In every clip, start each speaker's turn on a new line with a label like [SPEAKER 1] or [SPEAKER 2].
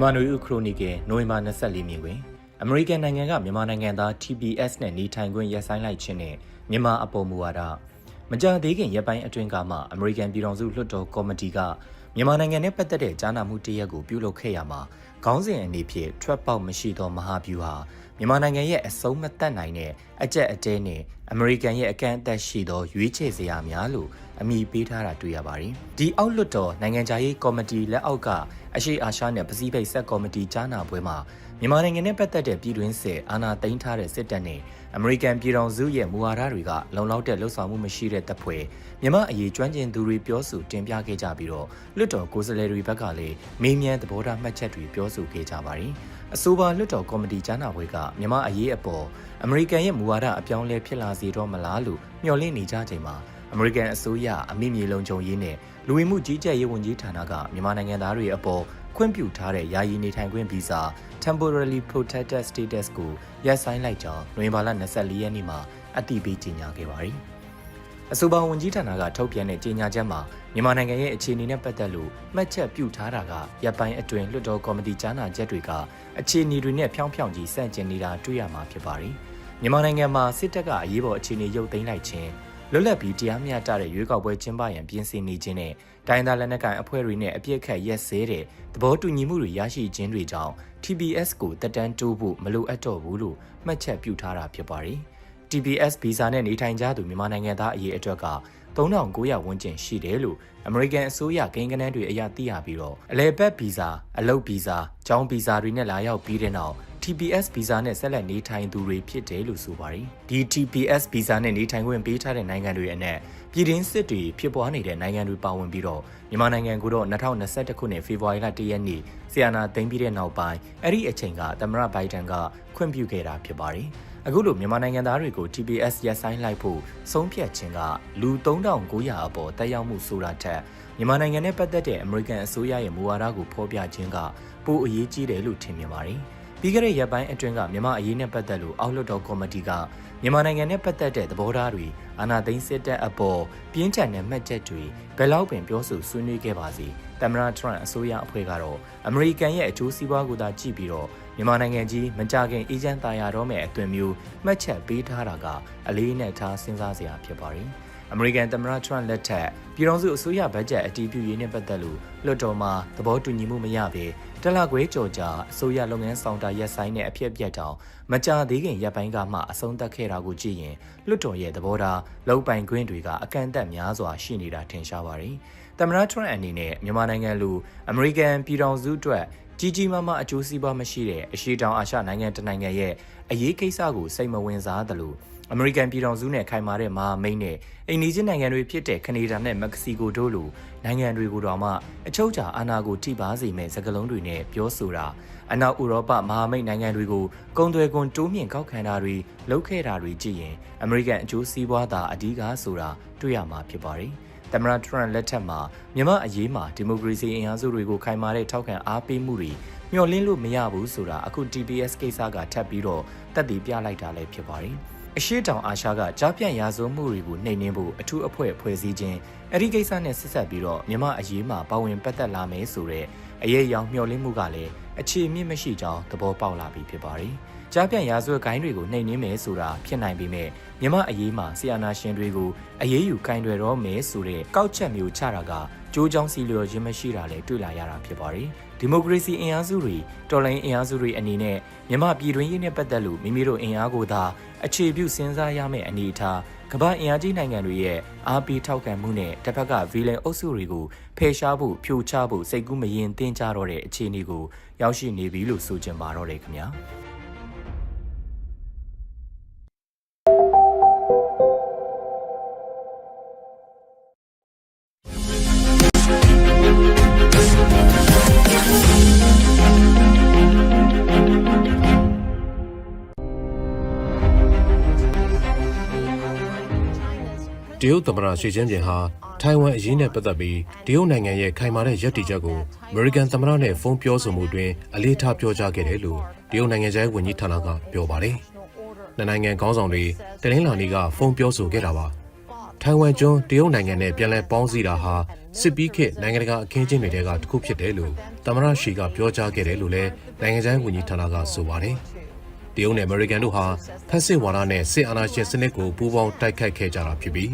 [SPEAKER 1] မြန်မာနွေဦးခရိုနီကယ်နိုဝင်ဘာ24မြင်တွင်အမေရိကန်နိုင်ငံကမြန်မာနိုင်ငံသား TPS နဲ့နေထိုင်ခွင့်ရပ်ဆိုင်းလိုက်ခြင်းနဲ့မြန်မာအပေါ်မူဝါဒမကြသေးခင်ရက်ပိုင်းအတွင်းကမှအမေရိကန်ပြည်ထောင်စုလွှတ်တော်ကော်မတီကမြန်မာနိုင်ငံနဲ့ပတ်သက်တဲ့ကြားနာမှုတစ်ရက်ကိုပြုလုပ်ခဲ့ရမှာခေါင်းစဉ်အနေဖြင့်ထွက်ပေါက်မရှိသောမဟာဗျူဟာ မြန်မာနိုင်ငံရဲ့အဆုံးမသက်နိုင်တဲ့အကြက်အတဲနဲ့အမေရိကန်ရဲ့အကန့်အသတ်ရှိသောရွေးချယ်စရာများလို့အမည်ပေးထားတာတွေ့ရပါတယ်။ဒီအောက်လွတ်တော်နိုင်ငံခြားရေးကော်မတီလက်အောက်ကအရှိအာရှနဲ့ပစိဖိတ်ဆက်ကော်မတီကြားနာပွဲမှာမြန်မာနိုင်ငံနဲ့ပတ်သက်တဲ့ပြည်တွင်းစစ်အာဏာသိမ်းထားတဲ့စစ်တပ်နဲ့အမေရိကန်ပြည်ထောင်စုရဲ့မူဝါဒတွေကလုံလောက်တဲ့လှုပ်ဆောင်မှုမရှိတဲ့တပ်ဖွဲ့မြန်မာအရေးကျွမ်းကျင်သူတွေပြောဆိုတင်ပြခဲ့ကြပြီးတော့လွတ်တော်ကိုယ်စားလှယ်တွေဘက်ကလည်းမေးမြန်းသဘောထားမှတ်ချက်တွေပြောဆိုခဲ့ကြပါတယ်။ အဆိုပါလွတ်တော်ကော်မတီကြားနာပွဲကမြန်မာအရေးအပေါ်အမေရိကန်ရဲ့မူဝါဒအပြောင်းလဲဖြစ်လာစေတော့မလားလို့မျှော်လင့်နေကြချိန်မှာအမေရိကန်အစိုးရအမိမြေလုံခြုံရေးနဲ့လူဝင်မှုကြီးကြပ်ရေးဝန်ကြီးဌာနကမြန်မာနိုင်ငံသားတွေအပေါ်ခွင့်ပြုထားတဲ့ယာယီနေထိုင်ခွင့်ဗီဇာ temporarily protected status ကိုရပ်ဆိုင်းလိုက်ကြောင်းနိုဝင်ဘာလ24ရက်နေ့မှာအတည်ပြုကြေညာခဲ့ပါတယ်။ အဆိုပါဝန်ကြီးဌာနကထုတ်ပြန်တဲ့ကြေညာချက်မှာမြန်မာနိုင်ငံရဲ့အခြေအနေနဲ့ပတ်သက်လို့မှတ်ချက်ပြုထားတာကရပ်ပိုင်းအတွင်းလွှတ်တော်ကော်မတီကြားနာချက်တွေကအခြေအနေတွေနဲ့ဖြောင်းဖြောင်းကြီးစန့်ကျင်နေတာတွေ့ရမှာဖြစ်ပါတယ်။မြန်မာနိုင်ငံမှာစစ်တပ်ကအရေးပေါ်အခြေအနေရုပ်သိမ်းလိုက်ခြင်းလွတ်လပ်ပြီးတရားမျှတတဲ့ရွေးကောက်ပွဲကျင်းပရန်ပြင်ဆင်နေခြင်းနဲ့တိုင်းသားလက်နက်ကိုင်အဖွဲ့တွေနဲ့အပြစ်ခတ်ရက်စဲတဲ့သဘောတူညီမှုတွေရရှိခြင်းတွေကြောင့် TBS ကိုတက်တန်းတိုးဖို့မလိုအပ်တော့ဘူးလို့မှတ်ချက်ပြုထားတာဖြစ်ပါတယ်။ TBS ဗီဇာနဲ့နေထိုင်ကြသူမြန်မာနိုင်ငံသားအရေးအတွက်က3900ဝန်းကျင်ရှိတယ်လို့အမေရိကန်အစိုးရကိန်းဂဏန်းတွေအရသိရပြီးတော့အလဲဘက်ဗီဇာအလုပ်ဗီဇာကျောင်းဗီဇာတွေနဲ့လာရောက်ပြီးတဲ့နောက် TPS ဗီဇာနဲ့ဆက်လက်နေထိုင်သူတွေဖြစ်တယ်လို့ဆိုပါတယ်။ဒီ TPS ဗီဇာနဲ့နေထိုင်ခွင့်ပေးထားတဲ့နိုင်ငံတွေအနက်ပြည်တွင်းစစ်တွေဖြစ်ပွားနေတဲ့နိုင်ငံတွေပါဝင်ပြီးတော့မြန်မာနိုင်ငံကတော့2021ခုနှစ်ဖေဖော်ဝါရီလ1ရက်နေ့ဆီယနာသိမ်းပြီးတဲ့နောက်ပိုင်းအဲ့ဒီအချိန်ကသမ္မတဘိုင်ဒန်ကခွင့်ပြုခဲ့တာဖြစ်ပါတယ်။ အခုလိုမြန်မာနိုင်ငံသားတွေကို TPS ရပ်ဆိုင်းလိုက်ဖို့ဆုံးဖြတ်ခြင်းကလူ3900အပေါ်တက်ရောက်မှုဆိုတာထက်မြန်မာနိုင်ငံနဲ့ပတ်သက်တဲ့အမေရိကန်အစိုးရရဲ့မူဝါဒကိုဖော်ပြခြင်းကပိုအရေးကြီးတယ်လို့ထင်မြင်ပါတယ်။ပြီးခဲ့တဲ့ရက်ပိုင်းအတွင်းကမြန်မာအရေးနဲ့ပတ်သက်လို့အောက်လွှတ်တော်ကော်မတီကမြန်မာနိုင်ငံနဲ့ပတ်သက်တဲ့သဘောထားတွေအာဏာသိမ်းစစ်တပ်အပေါ်ပြင်းထန်တဲ့မှတ်ချက်တွေဘယ်လောက်ပင်ပြောဆိုဆွေးနွေးခဲ့ပါစီသမ္မတထရန့်အစိုးရအဖွဲ့ကတော့အမေရိကန်ရဲ့အကျိုးစီးပွားကိုသာကြည့်ပြီးတော့မြန်မာနိုင်ငံကြီးမကြခင်အေဂျင့်တာယာတော့မဲ့အသွင်မျိုးမှတ်ချက်ပေးထားတာကအလေးနဲ့ထားစဉ်းစားစရာဖြစ်ပါတယ်အမေရိကန်သမ္မတထရန့်လက်ထက်ပြည်ထောင်စုအစိုးရဘတ်ဂျက်အတည်ပြုရေးနဲ့ပတ်သက်လို့လွှတ်တော်မှာသဘောတူညီမှုမရဘဲတလခွဲကြော်ကြာအစိုးရလုပ်ငန်းဆောင်တာရက်ဆိုင်တဲ့အဖြစ်အပျက်တောင်မကြသေးခင်ရက်ပိုင်းကမှအဆုံးသတ်ခဲ့တာကိုကြည့်ရင်လွှတ်တော်ရဲ့သဘောထားလုံပိုင်ခွင့်တွေကအကန့်အသတ်များစွာရှိနေတာထင်ရှားပါတယ်။သမ္မတထရန့်အနေနဲ့မြန်မာနိုင်ငံလူအမေရိကန်ပြည်ထောင်စုအတွက် ကြီးကြီးမားမားအကျိုးစီးပွားမရှိတဲ့အရှိတောင်အာရှနိုင်ငံတနိုင်ငံရဲ့အရေးကိစ္စကိုစိတ်မဝင်စားသလိုအမေရိကန်ပြည်ထောင်စုနဲ့ခိုင်မာတဲ့မဟာမိတ်နဲ့အိန္ဒိချင်းနိုင်ငံတွေဖြစ်တဲ့ကနေဒါနဲ့မက္ကဆီကိုတို့လိုနိုင်ငံတွေကိုတော့မှအချုပ်ချာအာဏာကိုထိပါစေမဲ့စကားလုံးတွေနဲ့ပြောဆိုတာအနောက်ဥရောပမဟာမိတ်နိုင်ငံတွေကိုကုန်သွယ်ခွန်တိုးမြင့်ကောက်ခံတာတွေလုပ်ခဲ့တာတွေကြည့်ရင်အမေရိကန်အကျိုးစီးပွားသာအဓိကဆိုတာတွေ့ရမှာဖြစ်ပါတယ်။ သမ္မတထရန့်လက်ထက်မှာမြန်မာအရေးမှာဒီမိုကရေစီအင်အားစုတွေကိုခိုင်မာတဲ့ထောက်ခံအားပေးမှုတွေမျှော်လင့်လို့မရဘူးဆိုတာအခု TPS ကိစ္စကထပ်ပြီးတော့တက်တည်ပြလိုက်တာလည်းဖြစ်ပါတယ်။အရှိတောင်အာရှကကြားပြန့်ရာဇဝမှုတွေကိုနှိမ်နင်းဖို့အထူးအဖွဲ့ဖွဲ့စည်းခြင်းအဲ့ဒီကိစ္စနဲ့ဆက်ဆက်ပြီးတော့မြမအရေးမှာပါဝင်ပတ်သက်လာမယ်ဆိုတဲ့အရေးအယောင်မျှော်လင့်မှုကလည်းအခြေမြင့်မရှိကြောင်းသဘောပေါက်လာပြီဖြစ်ပါတယ်။ ကြားပြန့်ရာဇဝဂိုင်းတွေကိုနှိမ်နင်းမယ်ဆိုတာဖြစ်နိုင်ပေမဲ့မြမအရေးမှာဆီယနာရှင်တွေကိုအရေးယူကင်တွေတော့မယ်ဆိုတဲ့ကောက်ချက်မျိုးချတာကကြိုးကြောင်းစီလျော်ခြင်းမရှိတာလည်းတွေ့လာရတာဖြစ်ပါတယ်။ဒီမိုကရေစီအင်အားစုတွေတော်လှန်အင်အားစုတွေအနေနဲ့မြန်မာပြည်တွင်းရေးနဲ့ပတ်သက်လို့မိမိတို့အင်အားကိုသာအခြေပြုစဉ်းစားရမယ့်အနေအထားကမ္ဘာအင်အားကြီးနိုင်ငံတွေရဲ့အားပေးထောက်ခံမှုနဲ့တစ်ဖက်ကဗီလန်အုပ်စုတွေကိုဖယ်ရှားဖို့ဖြိုချဖို့စိတ်ကူးမရင်တင်းကြတော့တဲ့အခြေအနေကိုရောက်ရှိနေပြီလို့ဆိုချင်ပါတော့တယ်ခင်ဗျာ။
[SPEAKER 2] ရုတ်သမ္မတရှီကျင်းပင်ဟာထိုင်ဝမ်အရေးနဲ့ပတ်သက်ပြီးတရုတ်နိုင်ငံရဲ့ခိုင်မာတဲ့ရည်တည်ချက်ကိုအမေရိကန်သမ္မတနဲ့ဖုန်းပြောဆိုမှုတွင်အလေးထားပြောကြားခဲ့တယ်လို့တရုတ်နိုင်ငံခြားရေးဝန်ကြီးဌာနကပြောပါတယ်။နှစ်နိုင်ငံခေါင်းဆောင်တွေတနင်္လာနေ့ကဖုန်းပြောဆိုခဲ့တာပါ။ထိုင်ဝမ်ကျွန်းတရုတ်နိုင်ငံနဲ့ပြန်လည်ပေါင်းစည်းတာဟာစစ်ပြီးခေတ်နိုင်ငံတကာအခင်းအကျင်းတွေကတစ်ခုဖြစ်တယ်လို့သမရရှီကပြောကြားခဲ့တယ်လို့လည်းနိုင်ငံခြားရေးဝန်ကြီးဌာနကဆိုပါတယ်။တရုတ်နဲ့အမေရိကန်တို့ဟာဖက်စစ်ဝါဒနဲ့စစ်အာဏာရှင်စနစ်ကိုပူးပေါင်းတိုက်ခိုက်ခဲ့ကြတာဖြစ်ပြီး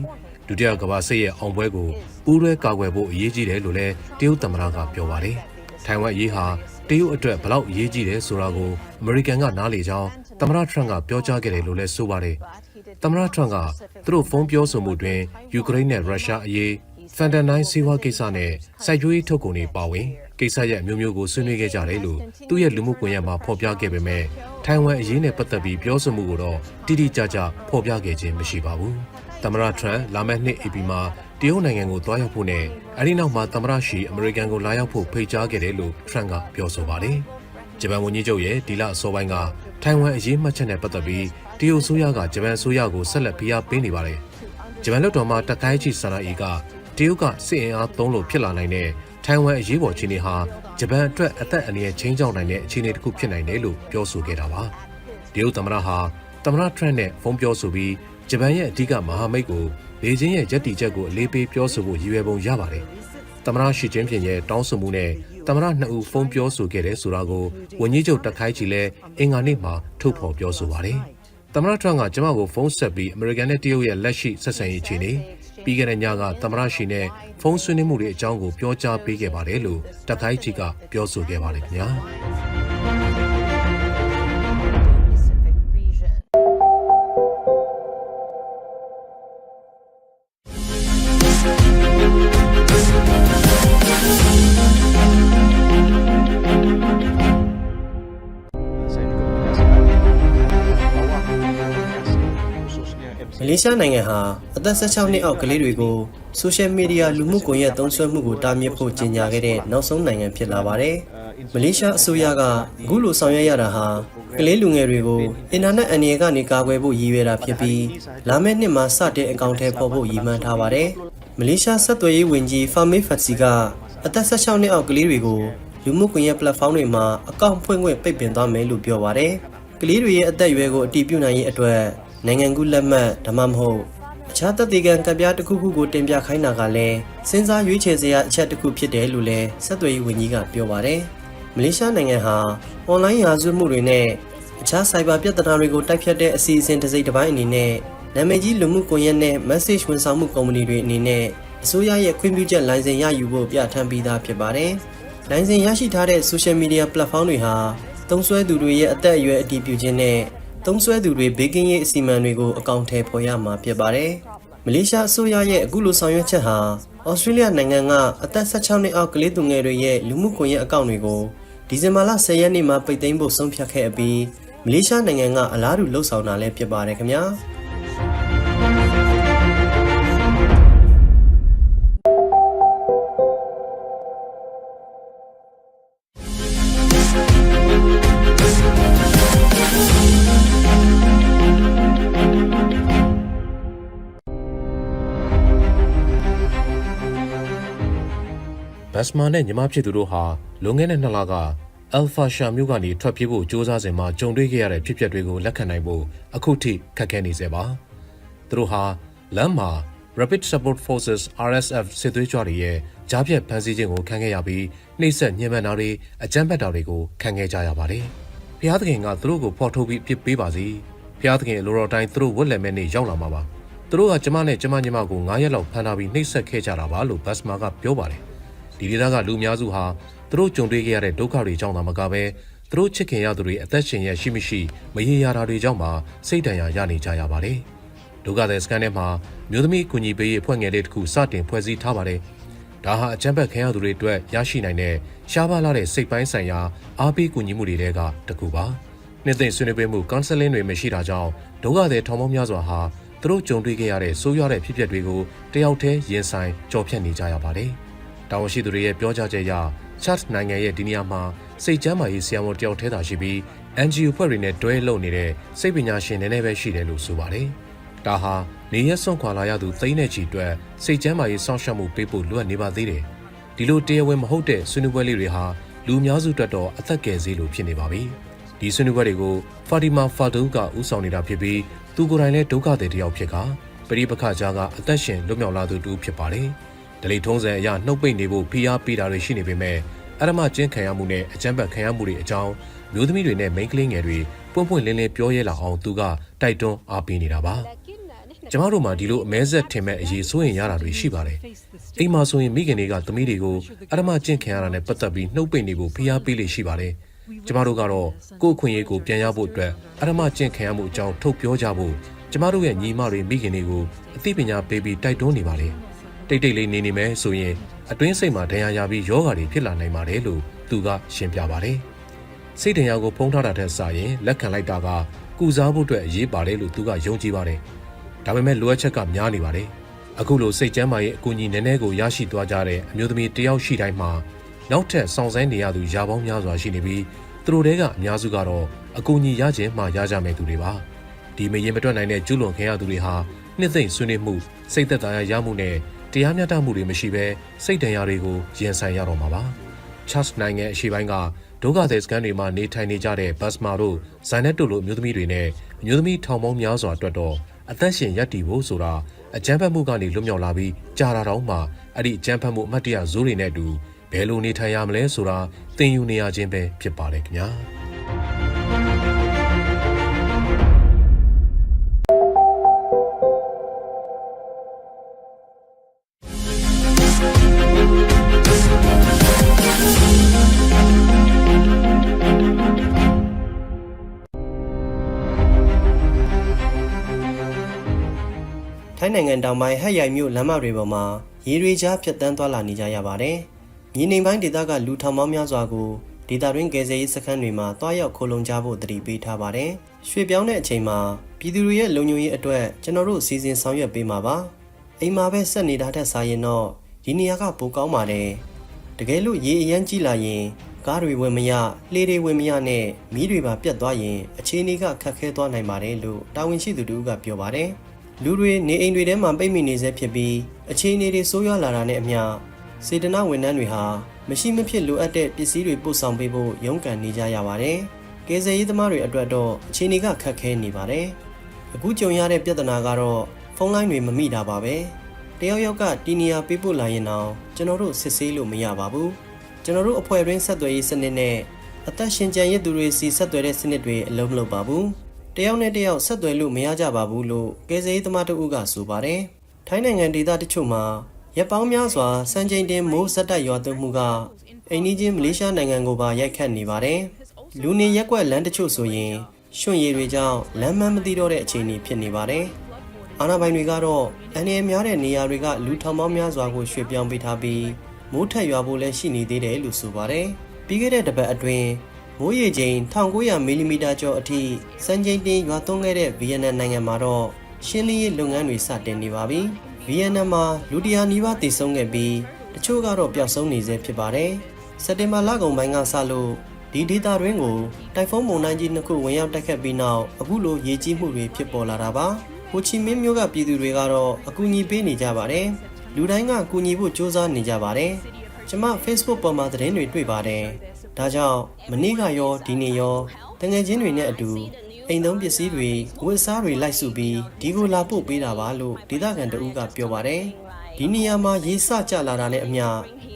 [SPEAKER 2] ဒုတိယကမ္ဘာစစ်ရဲ့အောင်ပွဲကိုပူးရဲကာကွယ်ဖို့အရေးကြီးတယ်လို့လည်းတရုတ်သမ္မတကပြောပါတယ်။ထိုင်ဝမ်အရေးဟာတရုတ်အတွက်ဘလောက်အရေးကြီးတယ်ဆိုတာကိုအမေရိကန်ကနားလေကြောင်းသမ္မတထရန့်ကပြောကြားခဲ့တယ်လို့လည်းဆိုပါတယ်။သမ္မတထရန့်ကသူတို့ဖုန်းပြောဆိုမှုတွင်ယူကရိန်းနဲ့ရုရှားအရေးဖန်တန်နိုင်စီဝါကိစ္စနဲ့စိုက်ပျိုးရေးထုတ်ကုန်တွေပါဝင်ကိစ္စရဲ့အမျိုးမျိုးကိုဆွေးနွေးခဲ့ကြတယ်လို့သူ့ရဲ့လူမှုကွန်ရက်မှာဖော်ပြခဲ့ပေမဲ့ထိုင်ဝမ်အရေးနဲ့ပတ်သက်ပြီးပြောဆိုမှုကိုတော့တိတိကျကျဖော်ပြခဲ့ခြင်းမရှိပါဘူး။ သမ္မတထရန့်လာမယ့်နှစ် AP မှာတရုတ်နိုင်ငံကိုတွားရောက်ဖို့နဲ့အဲဒီနောက်မှာသမ္မတရှီအမေရိကန်ကိုလာရောက်ဖို့ဖိတ်ကြားခဲ့တယ်လို့ထရန့်ကပြောဆိုပါတယ်။ဂျပန်ဝန်ကြီးချုပ်ရဲ့ဒီလအစောပိုင်းကထိုင်ဝမ်အရေးမှတ်ချက်နဲ့ပတ်သက်ပြီးတရုတ်ဆိုရကဂျပန်ဆိုရကိုဆက်လက်ဖိအားပေးနေပါတယ်။ဂျပန်လွှတ်တော်မှာတကိုင်းချီဆန္ဒအေကတရုတ်ကစစ်အင်အားသုံးလို့ဖြစ်လာနိုင်တဲ့ထိုင်ဝမ်အရေးပေါ်အခြေအနေဟာဂျပန်အတွက်အသက်အန္တရာယ်ချင်းချောင်းနိုင်တဲ့အခြေအနေတစ်ခုဖြစ်နိုင်တယ်လို့ပြောဆိုခဲ့တာပါ။တရုတ်သမ္မတဟာသမ္မတထရန့်နဲ့ဖုန်းပြောဆိုပြီး ဂျပန်ရဲ့အဓိကမဟာမိတ်ကိုလေချင်းရဲ့ရည်တည်ချက်ကိုအလေးပေးပြောဆိုဖို့ရည်ရွယ်ပုံရပါတယ်။သမ္မတရှီကျင်းဖြင့်ရဲ့တောင်းဆိုမှုနဲ့သမ္မတနှစ်ဦးဖုန်းပြောဆိုခဲ့တဲ့ဆိုတာကိုဝန်ကြီးချုပ်တက်ခိုင်းချီလည်းအင်္ဂါနေ့မှာထုတ်ဖော်ပြောဆိုပါတယ်။သမ္မတထရန့်ကကျမကိုဖုန်းဆက်ပြီးအမေရိကန်နဲ့တရုတ်ရဲ့လက်ရှိဆက်ဆံရေးအခြေအနေပြီးခဲ့တဲ့ညကသမ္မတရှီနဲ့ဖုန်းဆွေးနွေးမှုတွေအကြောင်းကိုပြောကြားပေးခဲ့ပါတယ်လို့တက်ခိုင်းချီကပြောဆိုခဲ့ပါတယ်ခင်ဗျာ။
[SPEAKER 3] လေးရှားနိုင်ငံဟာအသက်16နှစ်အောက်ကလေးတွေကိုဆိုရှယ်မီဒီယာလူမှုကွန်ရက်သုံးစွဲမှုကိုတားမြစ်ဖို့ကြေညာခဲ့တဲ့နောက်ဆုံးနိုင်ငံဖြစ်လာပါတယ်။မလေးရှားအစိုးရကအခုလိုဆောင်ရွက်ရတာဟာကလေးလူငယ်တွေကိုအင်တာနက်အန္တရာယ်ကနေကာကွယ်ဖို့ရည်ရွယ်တာဖြစ်ပြီးလာမယ့်နှစ်မှာစတဲ့အကောင့်ထဲပေါ်ဖို့ရည်မှန်းထားပါတယ်။မလေးရှားဆက်သွယ်ရေးဝန်ကြီးဖာမေးဖတ်စီကအသက်16နှစ်အောက်ကလေးတွေကိုလူမှုကွန်ရက် platform တွေမှာအကောင့်ဖွင့်ခွင့်ပိတ်ပင်သွားမယ်လို့ပြောပါတယ်။ကလေးတွေရဲ့အသက်အရွယ်ကိုအတည်ပြုနိုင်ရေးအတွက် နိုင်ငံကူးလက်မှတ်ဒါမှမဟုတ်အခြားသက်သေခံကံပြားတစ်ခုခုကိုတင်ပြခိုင်းတာကလည်းစဉ်းစားရွေးချယ်စရာအချက်တစ်ခုဖြစ်တယ်လို့လည်းဆက်သွယ်ရေးဝန်ကြီးကပြောပါတယ်။မလေးရှားနိုင်ငံဟာအွန်လိုင်းရာဇဝတ်မှုတွေနဲ့အခြားစိုက်ဘာပြဿနာတွေကိုတိုက်ဖြတ်တဲ့အစီအစဉ်တစ်စိတ်တစ်ပိုင်းအနေနဲ့နာမည်ကြီးလူမှုကွန်ရက်နဲ့ message ဝန်ဆောင်မှုကုမ္ပဏီတွေအနေနဲ့အစိုးရရဲ့ခွင့်ပြုချက်လိုင်စင်ရယူဖို့ပြဋ္ဌာန်းပြီးသားဖြစ်ပါတယ်။လိုင်စင်ရရှိထားတဲ့ social media platform တွေဟာသုံးစွဲသူတွေရဲ့အသက်အရွယ်အတည်ပြုခြင်းနဲ့ သုံးစွဲသူတွေဘေးကင်းရေးအစီအမံတွေကိုအကောင့်ထဲပေါ်ရမှာဖြစ်ပါတယ်။မလေးရှားအစိုးရရဲ့အခုလိုဆောင်ရွက်ချက်ဟာဩစတြေးလျနိုင်ငံကအသက်16နှစ်အောက်ကလေးသူငယ်တွေရဲ့လူမှုကွန်ရက်အကောင့်တွေကိုဒီဇင်ဘာလ10ရက်နေ့မှာပိတ်သိမ်းဖို့ဆုံးဖြတ်ခဲ့အပြီးမလေးရှားနိုင်ငံကအလားတူလှုပ်ဆောင်တာလည်းဖြစ်ပါတယ်ခင်ဗျာ။
[SPEAKER 2] ဘတ်စမာနဲ့ညီမဖြစ်သူတို့ဟာလွန်ခဲ့တဲ့နှစ်လကအယ်ဖာရှာမြို့ကနေထွက်ပြေးဖို့ကြိုးစားစဉ်မှာကြုံတွေ့ခဲ့ရတဲ့ဖြစ်ပျက်တွေကိုလက်ခံနိုင်ဖို့အခုထိခက်ခဲနေစေပါသူတို့ဟာလမ်းမှာ Rapid Support Forces RSF စစ်သွေးကြွတွေရဲ့ကြားဖြတ်ဖမ်းဆီးခြင်းကိုခံခဲ့ရပြီးနှိမ့်ဆက်ညှဉ်းပန်းတာတွေအကြမ်းဖက်တာတွေကိုခံခဲ့ကြရပါတယ်။ဖျားသခင်ကသူတို့ကိုဖော်ထုတ်ပြီးအပြစ်ပေးပါစီ။ဖျားသခင်လိုတော်တိုင်းသူတို့ဝက်လက်မဲ့နေရောက်လာမှာပါ။သူတို့ကကျမနဲ့ကျမညီမကို9ရက်လောက်ဖမ်းထားပြီးနှိမ့်ဆက်ခဲ့ကြတာပါလို့ဘတ်စမာကပြောပါတယ်။ ဒီဒေသကလူအများစုဟာသူတို့ကြုံတွေ့ခဲ့ရတဲ့ဒုက္ခတွေကြောင့်သာမကပဲသူတို့ချစ်ခင်ရသူတွေအသက်ရှင်ရရှိမရှိမရေရာတာတွေကြောင့်မှစိတ်တန်ရာရနေကြရပါတယ်။ဒုက္ခသည်စခန်းထဲမှာမျိုးသမီးကူညီပေးရေးအဖွဲ့ငယ်လေးတစ်ခုစတင်ဖွဲ့စည်းထားပါတယ်။ဒါဟာအကြမ်းဖက်ခံရသူတွေအတွက်ရရှိနိုင်တဲ့ရှားပါးလာတဲ့စိတ်ပိုင်းဆိုင်ရာအားပေးကူညီမှုတွေတဲကတစ်ခုပါ။နှစ်သိမ့်ဆွေးနွေးပေးမှုကောင်ဆယ်လင်းတွေမရှိတာကြောင့်ဒုက္ခသည်ထောင်ပေါင်းများစွာဟာသူတို့ကြုံတွေ့ခဲ့ရတဲ့ဆိုးရွားတဲ့ဖြစ်ပျက်တွေကိုတယောက်တည်းရင်ဆိုင်ကြော်ဖြတ်နေကြရပါတယ်။ တာဝန်ရှိသူတွေရဲ့ပြောကြားချက်အရချတ်နိုင်ငံရဲ့ဒီနေရာမှာစိတ်ကျမ်းမာရေးဆရာဝန်တယောက်ထဲသာရှိပြီး NGO ဖွဲ့တွေနဲ့တွဲလုပ်နေတဲ့စိတ်ပညာရှင်နည်းနည်းပဲရှိတယ်လို့ဆိုပါတယ်။ဒါဟာနေရက်စွန့်ခွာလာရသူသိန်းနဲ့ချီအတွက်စိတ်ကျမ်းမာရေးစောင့်ရှောက်မှုပေးဖို့လိုအပ်နေပါသေးတယ်။ဒီလိုတရားဝင်မဟုတ်တဲ့ဆွေးနွေးပွဲလေးတွေဟာလူအများစုအတွက်တော့အသက်ကယ်စေးလိုဖြစ်နေပါပြီ။ဒီဆွေးနွေးပွဲတွေကိုဖာတီမာဖာဒူကဦးဆောင်နေတာဖြစ်ပြီးသူကိုယ်တိုင်လည်းဒုက္ခသည်တစ်ယောက်ဖြစ်ကပရိပခကြားကအသက်ရှင်လွတ်မြောက်လာသူတူဖြစ်ပါတယ်။ ဒလီထုံးစံအရနှုတ်ပိတ်နေဖို့ဖိအားပေးတာတွေရှိနေပေမဲ့အရမကျင်းခံရမှုနဲ့အကြမ်းဖက်ခံရမှုတွေအကြောင်းမျိုးသမီးတွေနဲ့မိန်းကလေးငယ်တွေပွန့်ပွန့်လင်းလင်းပြောရဲလာအောင်သူကတိုက်တွန်းအားပေးနေတာပါ။ကျမတို့မှာဒီလိုအမဲဆက်ထင်မဲ့အရေးစိုးရင်ရတာတွေရှိပါတယ်။အိမ်မှာဆိုရင်မိခင်တွေကသမီးတွေကိုအရမကျင့်ခံရတာနဲ့ပတ်သက်ပြီးနှုတ်ပိတ်နေဖို့ဖိအားပေးလေရှိပါတယ်။ကျမတို့ကတော့ကိုယ့်အခွင့်အရေးကိုပြန်ရဖို့အတွက်အရမကျင့်ခံရမှုအကြောင်းထုတ်ပြောကြဖို့ကျမတို့ရဲ့ညီမတွေမိခင်တွေကိုအသိပညာပေးပြီးတိုက်တွန်းနေပါလေ။ တိတ်တိတ်လေးနေနေမယ်ဆိုရင်အတွင်းစိတ်မှာဒဏ်ရာရပြီးယောဂါတွေဖြစ်လာနိုင်ပါတယ်လို့သူကရှင်းပြပါတယ်။စိတ်ဒဏ်ရာကိုဖုံးထားတာတဲ့စာရင်လက်ခံလိုက်တာကကုစားဖို့အတွက်အရေးပါတယ်လို့သူကယုံကြည်ပါတယ်။ဒါပေမဲ့လိုအပ်ချက်ကများနေပါတယ်။အခုလိုစိတ်ကျမ်းမာရေးအကူအညီနည်းနည်းကိုရရှိသွားကြတဲ့အမျိုးသမီးတယောက်ရှိတိုင်းမှာနောက်ထပ်ဆောင်ဆိုင်နေရသူရာပေါင်းများစွာရှိနေပြီးသူတို့တဲကအများစုကတော့အကူအညီရခြင်းမှရကြမယ်သူတွေပါဒီမရင်မတွက်နိုင်တဲ့ကျူးလွန်ခင်ရသူတွေဟာနှစ်သိမ့်ဆွေးနွေးမှုစိတ်သက်သာရရမှုနဲ့ တရားမျှတမှုတွေမရှိဘဲစိတ်တန်ရာတွေကိုရင်ဆိုင်ရတော့မှာပါချတ်နိုင်ငံအရှိပိုင်းကဒုက္ခသည်စခန်းတွေမှာနေထိုင်နေကြတဲ့ဘတ်စမာတို့ဇိုင်နက်တို့လိုမျိုးသမီးတွေနဲ့မျိုးသမီးထောင်ပေါင်းများစွာအတွက်တော့အသက်ရှင်ရပ်တည်ဖို့ဆိုတာအကြမ်းဖက်မှုကနေလွတ်မြောက်လာပြီးကြာတာတောင်မှအဲ့ဒီအကြမ်းဖက်မှုအမှတ်တရဇိုးတွေနဲ့အတူဘယ်လိုနေထိုင်ရမလဲဆိုတာသင်ယူနေရခြင်းပဲဖြစ်ပါတယ်ခင်ဗျာ
[SPEAKER 3] နိုင်ငံတောင်ပိုင်းဟက်ရိုင်မြို့လမ်းမတွေပေါ်မှာရေတွေကြားဖြတ်တန်းသွားလာနေကြရပါတယ်။မြေနေပိုင်းဒေသကလူထောင်ပေါင်းများစွာကိုဒေသတွင်းကယ်ဆယ်ရေးစခန်းတွေမှာတွားရောက်ခိုလုံကြဖို့တတိပေးထားပါတယ်။ရွှေပြောင်းတဲ့အချိန်မှာပြည်သူတွေရဲ့လုံခြုံရေးအတွက်ကျွန်တော်တို့စီစဉ်ဆောင်ရွက်ပေးမှာပါ။အိမ်မှာပဲဆက်နေတာထက်စားရင်တော့ဒီနေရာကပိုကောင်းပါတယ်။တကယ်လို့ရေအရန်ကြီးလာရင်ကားတွေဝင်မရလှေတွေဝင်မရနဲ့မီးတွေပါပြတ်သွားရင်အခြေအနေကခက်ခဲသွားနိုင်ပါတယ်လို့တာဝန်ရှိသူတို့ကပြောပါတယ်။ လူတွေနေအိမ်တွေထဲမှာပိတ်မိနေဆဲဖြစ်ပြီးအခြေအနေတွေဆိုးရွားလာတာနဲ့အမျှစေတနာဝန်ထမ်းတွေဟာမရှိမဖြစ်လိုအပ်တဲ့ပစ္စည်းတွေပို့ဆောင်ပေးဖို့ရုန်းကန်နေကြရပါတယ်။ကယ်ဆယ်ရေးသမားတွေအတွက်တော့အခြေအနေကခက်ခဲနေပါတယ်။အခုကြုံရတဲ့ပြဿနာကတော့ဖုန်းလိုင်းတွေမမိတာပါပဲ။တယောက်ယောက်ကတီနီယာပေးပို့လာရင်တော့ကျွန်တော်တို့စစ်ဆေးလို့မရပါဘူး။ကျွန်တော်တို့အဖွဲ့တွင်းဆက်သွယ်ရေးစနစ်နဲ့အသက်ရှင်ကျန်ရစ်သူတွေစီဆက်သွယ်တဲ့စနစ်တွေအလုံးမလုပ်ပါဘူး။ တယောက်နဲ့တယောက်ဆက်သွယ်လို့မရကြပါဘူးလို့ကယ်ဆယ်ရေးသမားတို့ကဆိုပါတယ်။ထိုင်းနိုင်ငံဒေသတချို့မှာရက်ပေါင်းများစွာစံချိန်တင်မိုးဆက်တိုက်ရွာသွန်းမှုကအိန္ဒိချင်းမလေးရှားနိုင်ငံကိုပါရိုက်ခတ်နေပါတယ်။လူနေရက်ကွက်လမ်းတချို့ဆိုရင်ရွှွန့်ရည်တွေကြောင့်လမ်းမမသိတော့တဲ့အခြေအနေဖြစ်နေပါတယ်။အာဏာပိုင်တွေကတော့အန်ရများတဲ့နေရာတွေကလူထောင်ပေါင်းများစွာကိုရွှေ့ပြောင်းပေးထားပြီးမိုးထက်ရွာဖို့လည်းရှိနေသေးတယ်လို့ဆိုပါတယ်။ပြီးခဲ့တဲ့တစ်ပတ်အတွင်း မိုးရေချိန်1900မီလီမီတာကျော်အထိစံချိန်တင်ရွာသွန်းခဲ့တဲ့ဗီယက်နမ်နိုင်ငံမှာတော့ရှင်းလင်းရေးလုပ်ငန်းတွေစတင်နေပါပြီ။ဗီယက်နမ်မှာလူတရာနီးပါးတည်ဆုံခဲ့ပြီးတချို့ကတော့ပျောက်ဆုံးနေဆဲဖြစ်ပါတယ်။စက်တင်ဘာလကုန်ပိုင်းကစလို့ဒီဒေတာတွင်းကိုတိုင်ဖုန်းမုန်တိုင်းကြီးနှစ်ခုဝင်ရောက်တိုက်ခတ်ပြီးနောက်အခုလိုရေကြီးမှုတွေဖြစ်ပေါ်လာတာပါ။ဟိုချီမင်းမျိုးကပြည်သူတွေကတော့အကူအညီပေးနေကြပါတယ်။လူတိုင်းကကူညီဖို့စ조사နေကြပါတယ်။ကျွန်မ Facebook ပေါ်မှာသတင်းတွေတွေ့ပါတယ်။ ဒါကြောင့်မနေ့ကရောဒီနေ့ရောတငယ်ချင်းတွေနဲ့အတူအိမ်သုံးပစ္စည်းတွေဝတ်စားတွေလိုက်စုပြီးဒီကိုလာပို့ပေးတာပါလို့ဒေသခံတဦးကပြောပါတယ်။ဒီနေရာမှာရေစကြလာတာနဲ့အမျှ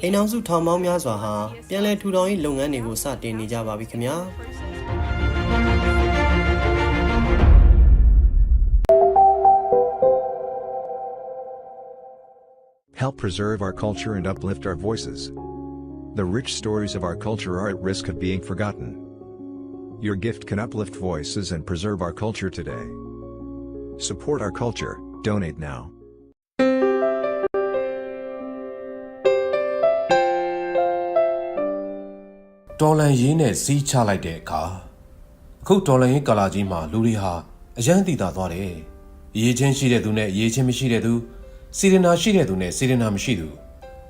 [SPEAKER 3] အိမ်အောင်စုထောင်ပေါင်းများစွာဟာပြန်လည်ထူထောင်ရေးလုပ်ငန်းတွေကိုစတင်နေကြပါပြီခင်ဗျာ။
[SPEAKER 4] Help preserve our culture and uplift our voices. The rich stories of our culture are at risk of being forgotten. Your gift can uplift voices and preserve our culture today. Support our culture, donate now.
[SPEAKER 2] တော်လန်ရေးနဲ့စီးချလိုက်တဲ့အခါအခုတော်လန်ရေးကာလာကြီးမှာလူတွေဟာအယမ်းတည်တာသွားတယ်။ရေးချင်းရှိတဲ့သူနဲ့ရေးချင်းမရှိတဲ့သူစီရနာရှိတဲ့သူနဲ့စီရနာမရှိသူ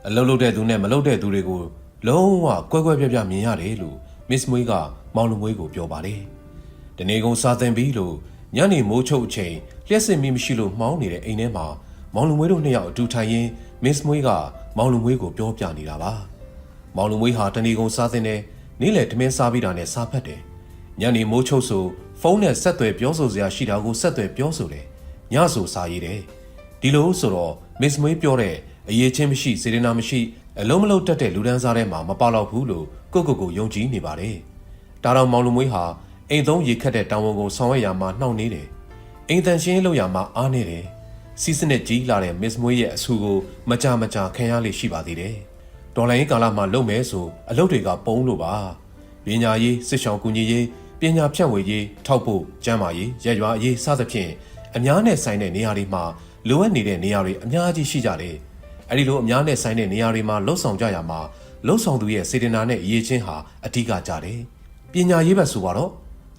[SPEAKER 2] အလုပ်လုပ်တဲ့သူနဲ့မလုပ်တဲ့သူတွေကို လုံးဝကွဲကွဲပြားပြားမြင်ရတယ်လို့မစ်မွေးကမောင်လူမွေးကိုပြောပါတယ်။တနေကုန်စားသင်ပြီးလို့ညနေမိုးချုပ်အချိန်လျှက်စစ်မီမရှိလို့မှောင်းနေတဲ့အိမ်ထဲမှာမောင်လူမွေးတို့နှစ်ယောက်အတူထိုင်ရင်းမစ်မွေးကမောင်လူမွေးကိုပြောပြနေတာပါ။မောင်လူမွေးဟာတဏီကုံစားတဲ့နေ့လေထမင်းစားပြီးတာနဲ့စားဖတ်တယ်။ညနေမိုးချုပ်ဆိုဖုန်းနဲ့ဆက်သွယ်ပြောဆိုစရာရှိတာကိုဆက်သွယ်ပြောဆိုတယ်။ညဆိုစာရေးတယ်ဒီလိုဆိုတော့မစ်မွေးပြောတဲ့အရေးချင်းမရှိစေရနာမရှိ အလုံးမလုံးတက်တဲ့လူဒန်းစားထဲမှာမပါတော့ဘူးလို့ကိုကိုကိုယုံကြည်နေပါတယ်ဒါတော့မောင်လူမွေးဟာအိမ်သုံးရေခတ်တဲ့တောင်ဝန်ကိုဆောင်ရွက်ရမှာနှောင့်နေတယ်အိမ်တန်ရှင်းလုပ်ရမှာအားနေတယ်စီးစနစ်ကြီးလာတဲ့မစ်မွေးရဲ့အဆူကိုမကြမကြာခံရလိမ့်ရှိပါသေးတယ်ဒေါ်လာရင်းကာလမှာလုပ်မယ်ဆိုအလုပ်တွေကပုံလို့ပါပညာရေးစစ်ဆောင်ကူညီရေးပညာဖြန့်ဝေရေးထောက်ဖို့ကျန်းမာရေးရက်ရွာရေးစသဖြင့်အများနဲ့ဆိုင်တဲ့နေရာတွေမှာလိုအပ်နေတဲ့နေရာတွေအများကြီးရှိကြတယ်။ အဲဒီလိုအများနဲ့ဆိုင်တဲ့နေရာတွေမှာလှုပ်ဆောင်ကြရမှာလှုပ်ဆောင်သူရဲ့စေတနာနဲ့အရေးချင်းဟာအဓိကကြတယ်။ပညာရေးဘက်ဆိုတော့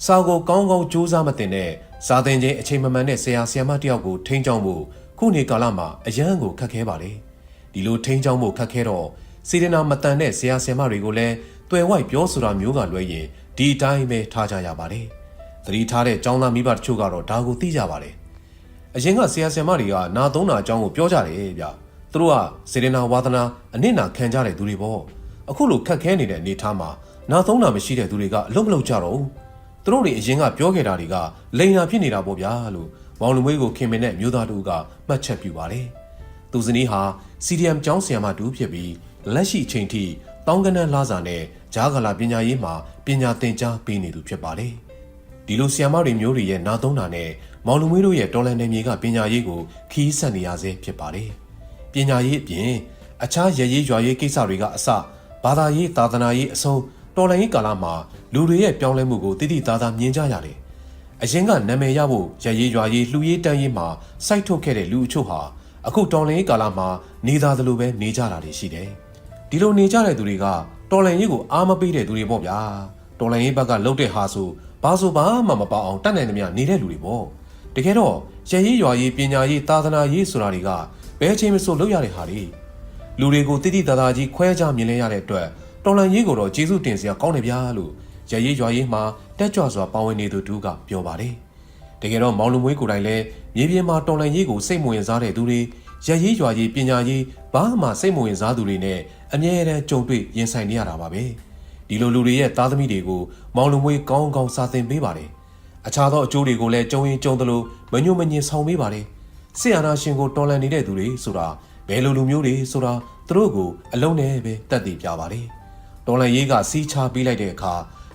[SPEAKER 2] စာကိုကောင်းကောင်းစူးစမ်းမတင်တဲ့စာသင်ချင်းအချိန်မမှန်တဲ့ဆရာဆရာမတယောက်ကိုထိန်းချောင်းဖို့ခုနေကာလမှာအရန်ကိုခက်ခဲပါလေ။ဒီလိုထိန်းချောင်းဖို့ခက်ခဲတော့စေတနာမတန်တဲ့ဆရာဆရာမတွေကိုလည်းတွယ်ဝိုက်ပြောဆိုတာမျိုးကလွဲရင်ဒီအတိုင်းပဲထားကြရပါတယ်။သတိထားတဲ့ចောင်းသားမိဘတချို့ကတော့ဒါကိုသိကြပါတယ်။အရင်ကဆရာဆရာမတွေကနာသုံးတာအကြောင်းကိုပြောကြတယ်ဗျ။ သူတို့ကစေရနာဝါသနာအနစ်နာခံကြတဲ့သူတွေပေါ့။အခုလိုခက်ခဲနေတဲ့အနေအထားမှာနာသုံးတာမရှိတဲ့သူတွေကအလုံးမလုံးကြတော့ဘူး။သူတို့တွေအရင်ကပြောခဲ့တာတွေကလိန်နာဖြစ်နေတာပေါ့ဗျာလို့မောင်လူမွေးကိုခင်မင်တဲ့မျိုးသားတို့ကမှတ်ချက်ပြုပါတယ်။သူစနီးဟာ CDM ကျောင်းဆရာမတူဖြစ်ပြီးလက်ရှိအချိန်ထိတောင်းကနန်းလာစာနဲ့ဂျားကလာပညာရေးမှာပညာသင်ကြားပေးနေသူဖြစ်ပါတယ်။ဒီလိုဆီယမတွေမျိုးတွေရဲ့နာသုံးတာနဲ့မောင်လူမွေးတို့ရဲ့တော်လန်နယ်မြေကပညာရေးကိုခီးဆက်နေရဆဲဖြစ်ပါတယ်။ ပညာရေးအပြင်အခြားရရေးရွာရေးကိစ္စတွေကအစဘာသာရေးသာသနာရေးအဆုံးတော်လန်ရေးကာလမှာလူတွေရဲ့ပြောင်းလဲမှုကိုတည်တည်သားသားမြင်ကြရတယ်။အရင်ကနာမည်ရဖို့ရရေးရွာရေးလှူရေးတန်းရေးမှာစိုက်ထုတ်ခဲ့တဲ့လူအချို့ဟာအခုတော်လန်ရေးကာလမှာနေသားသလိုပဲနေကြတာတွေရှိတယ်။ဒီလိုနေကြတဲ့သူတွေကတော်လန်ရေးကိုအားမပေးတဲ့သူတွေပေါ့ဗျာတော်လန်ရေးဘက်ကလှုပ်တဲ့ဟာဆိုဘာဆိုဘာမှမပေါအောင်တတ်နိုင်သမျှနေတဲ့လူတွေပေါ့တကယ်တော့ရရေးရွာရေးပညာရေးသာသနာရေးဆိုတာတွေက ဘယ်ချိန်မှဆိုလုပ်ရတဲ့ဟာတွေလူတွေကိုတိတိတသားကြီးခွဲခြားမြင်လဲရတဲ့အတွက်တော်လန်ရေးကိုတော့ကျေးဇူးတင်စရာကောင်းတယ်ဗျာလို့ရရေးရွာရေးမှာတက်ကြွစွာပါဝင်နေသူတူကပြောပါတယ်တကယ်တော့မောင်လူမွေးကိုယ်တိုင်လည်းမြေပြင်မှာတော်လန်ရေးကိုစိတ်မဝင်စားတဲ့သူတွေရရေးရွာရေးပညာရေးဘာမှစိတ်မဝင်စားသူတွေနဲ့အမြဲတမ်းကြုံတွေ့ရင်ဆိုင်နေရတာပါပဲဒီလိုလူတွေရဲ့သားသမီးတွေကိုမောင်လူမွေးကောင်းကောင်းစာသင်ပေးပါတယ်အခြားသောအကျိုးတွေကိုလည်းကြုံရင်ကြုံသလိုမညွတ်မညင်ဆောင်ပေးပါတယ် ဆရာနာရှင်ကိုတော်လန်နေတဲ့သူတွေဆိုတာဘယ်လိုလူမျိုးတွေဆိုတာသူတို့ကိုအလုံးနဲ့ပဲတတ်သိပြပါတယ်တော်လန်ရေးကစီးချပေးလိုက်တဲ့အခါ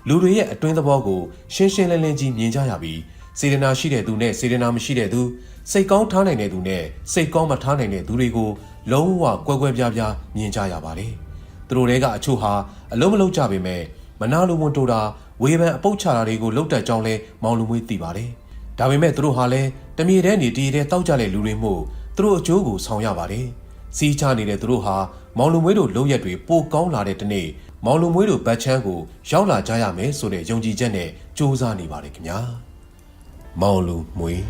[SPEAKER 2] လူတွေရဲ့အတွင်းသဘောကိုရှင်းရှင်းလင်းလင်းကြီးမြင်ကြရပြီးစေတနာရှိတဲ့သူနဲ့စေတနာမရှိတဲ့သူစိတ်ကောင်းထားနိုင်တဲ့သူနဲ့စိတ်ကောင်းမထားနိုင်တဲ့သူတွေကိုလုံးဝကွဲကွဲပြားပြားမြင်ကြရပါတယ်။သူတို့တွေကအချို့ဟာအလုံးမလုံးကြပေမဲ့မနာလိုဝန်တိုတာဝေဖန်အပုတ်ချတာတွေကိုလုတ်တက်ကြောင်းလဲမောင်လူမွေးသိပါတယ်။ဒါပေမဲ့သူတို့ဟာလည်း တမြေတဲနေတီတဲတောက်ကြတဲ့လူတွေမို့သူတို့အကျိုးကိုဆောင်ရပါတယ်။စီးချနေတဲ့သူတို့ဟာမောင်လူမွေးတို့လုံရက်တွေပိုကောင်းလာတဲ့တနေ့မောင်လူမွေးတို့ဘတ်ချမ်းကိုရောက်လာကြရမယ်ဆိုတဲ့ယုံကြည်ချက်နဲ့စူးစမ်းနေပါတယ်ခင်ဗျာ။မောင်လူမွေး